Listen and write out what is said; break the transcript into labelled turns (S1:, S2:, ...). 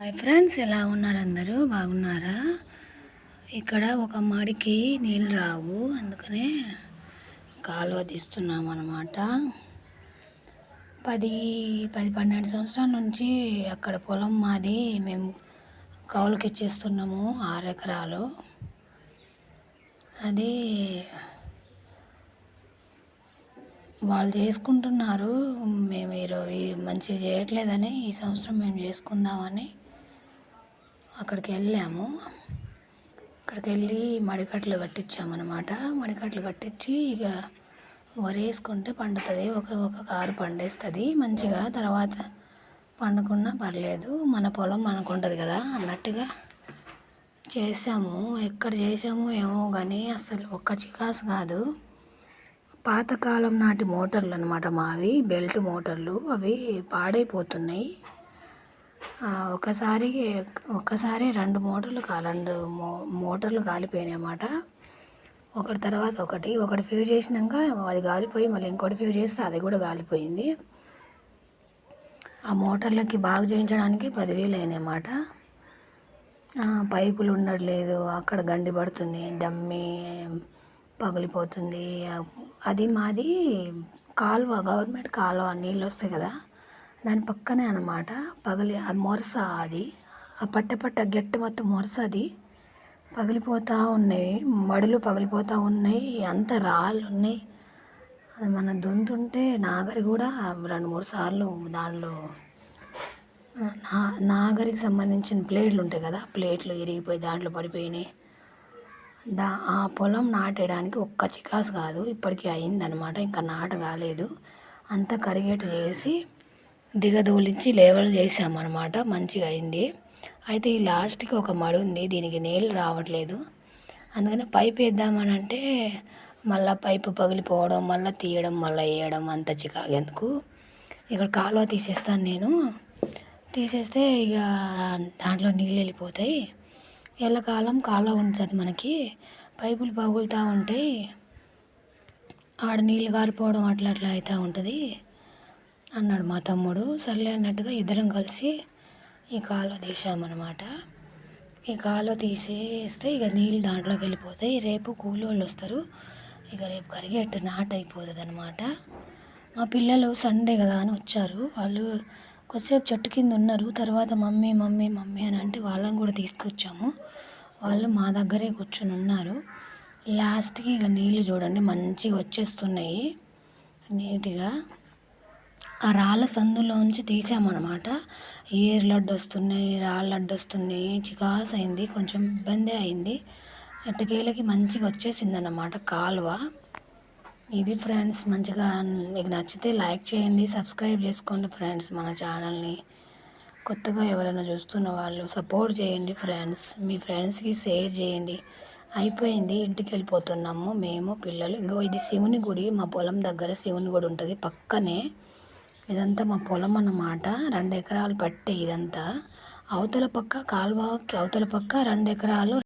S1: Hi friends ఎలా ఉన్నారు అందరూ? బాగున్నారా? ఇక్కడ ఒక మడికి నీళ్ళు రావు అందుకనే కాలువ తీస్తున్నాం అన్నమాట. పది పది పన్నెండు సంవత్సరాల నుంచి అక్కడ పొలం మాది మేము కౌలుకి ఇచ్చేస్తున్నాము ఆరు ఎకరాలు. అది వాళ్ళు చేసుకుంటున్నారు మేము ఈరోజు మంచిగా చేయట్లేదని ఈ సంవత్సరం మేము చేసుకుందామని. అక్కడికి వెళ్ళాము అక్కడికి వెళ్ళి మడికట్లు కట్టించామన్నమాట మడికట్లు కట్టించి ఇక వరి వేసుకుంటే పండుతుంది. ఒక ఒక కారు పండేస్తుంది. మంచిగా తర్వాత పండుకున్నా పర్లేదు. మన పొలం మనకు ఉంటుంది కదా అన్నట్టుగా చేసాము ఎక్కడ చేసాము ఏమో కానీ అసలు ఒక్క చికాసు కాదు. పాతకాలం నాటి మోటార్లు అనమాట మావి. బెల్ట్ మోటార్లు అవి పాడైపోతున్నాయి. ఒకసారి ఒక్కసారి రెండు మోటార్లు రెండు మో మోటార్లు కాలిపోయినాయి అన్నమాట ఒకటి తర్వాత ఒకటి ఒకటి ఫీడ్ చేసినాక అది కాలిపోయి మళ్ళీ ఇంకోటి ఫీడ్ చేస్తే అది కూడా కాలిపోయింది. ఆ మోటార్లకి బాగు చేయించడానికి పదివేలు అయినాయి అన్నమాట పైపులు ఉండట్లేదు అక్కడ గండి పడుతుంది డమ్మి పగిలిపోతుంది. అది మాది కాలువ గవర్నమెంట్ కాలువ నీళ్ళు వస్తాయి కదా. దాని పక్కనే అనమాట పగిలి అది మొరస అది. ఆ పట్ట పట్ట గట్టి మొత్తం మొరస అది. పగిలిపోతూ ఉన్నాయి. మడులు పగిలిపోతూ ఉన్నాయి. అంత రాళ్ళు ఉన్నాయి. అది మన దొంతుంటే నాగరి కూడా రెండు మూడు సార్లు దానిలో నా నాగరికి సంబంధించిన ప్లేట్లు ఉంటాయి కదా ప్లేట్లు ఇరిగిపోయి దాంట్లో పడిపోయినాయి. దా ఆ పొలం నాటేయడానికి ఒక్క చికాసు కాదు. ఇప్పటికీ అయిందనమాట ఇంకా నాట కాలేదు. అంతా కరిగేట చేసి దిగదోలించి లేవల్ చేసామన్నమాట మంచిగా అయింది. అయితే ఈ లాస్ట్కి ఒక మడు ఉంది. దీనికి నీళ్ళు రావట్లేదు. అందుకని పైప్ వేద్దామని అంటే మళ్ళీ పైపు పగిలిపోవడం మళ్ళీ తీయడం మళ్ళీ వేయడం అంత చికాకు ఎందుకు? ఇక్కడ కాలువ తీసేస్తాను నేను. తీసేస్తే ఇక దాంట్లో నీళ్ళు వెళ్ళిపోతాయి. ఎల్లకాలం కాలువ ఉంటుంది మనకి. పైపులు పగులుతూ ఉంటాయి. ఆడ నీళ్ళు కారిపోవడం అట్లా అట్లా అవుతూ ఉంటుంది. అన్నాడు మా తమ్ముడు. సర్లే అన్నట్టుగా ఇద్దరం కలిసి ఈ కాలువ తీసామన్నమాట ఈ కాలువ తీసేస్తే ఇక నీళ్ళు దాంట్లోకి వెళ్ళిపోతాయి. రేపు కూలోళ్ళు వస్తారు. ఇక రేపు కరిగేట్టు నాట అయిపోతుంది అనమాట మా పిల్లలు సండే కదా అని వచ్చారు. వాళ్ళు కొద్దిసేపు చెట్టు కింద ఉన్నారు. తర్వాత మమ్మీ మమ్మీ మమ్మీ అని అంటే వాళ్ళని కూడా తీసుకొచ్చాము. వాళ్ళు మా దగ్గరే కూర్చొని ఉన్నారు. లాస్ట్కి ఇక నీళ్ళు చూడండి మంచిగా వచ్చేస్తున్నాయి. నీట్గా. ఆ రాళ్ళ సందులోంచి తీసామన్నమాట. ఏరు లడ్డు వస్తున్నాయి రాళ్ళ లడ్డు వస్తున్నాయి చికాస్ అయింది కొంచెం ఇబ్బంది అయింది. ఎట్టకేలకి మంచిగా వచ్చేసింది అన్నమాట కాలువ. ఇది ఫ్రెండ్స్ మంచిగా మీకు నచ్చితే లైక్ చేయండి సబ్స్క్రైబ్ చేసుకోండి ఫ్రెండ్స్ మన ఛానల్ని. కొత్తగా ఎవరైనా చూస్తున్న వాళ్ళు సపోర్ట్ చేయండి ఫ్రెండ్స్ మీ ఫ్రెండ్స్కి షేర్ చేయండి. అయిపోయింది ఇంటికి వెళ్ళిపోతున్నాము మేము పిల్లలు. ఇంకో ఇది శివుని గుడి మా పొలం దగ్గర శివుని గుడి ఉంటుంది పక్కనే. ఇదంతా మా పొలం అన్నమాట. రెండు ఎకరాలు పట్టే ఇదంతా. అవతల పక్క కాలువకి అవతల పక్క రెండు ఎకరాలు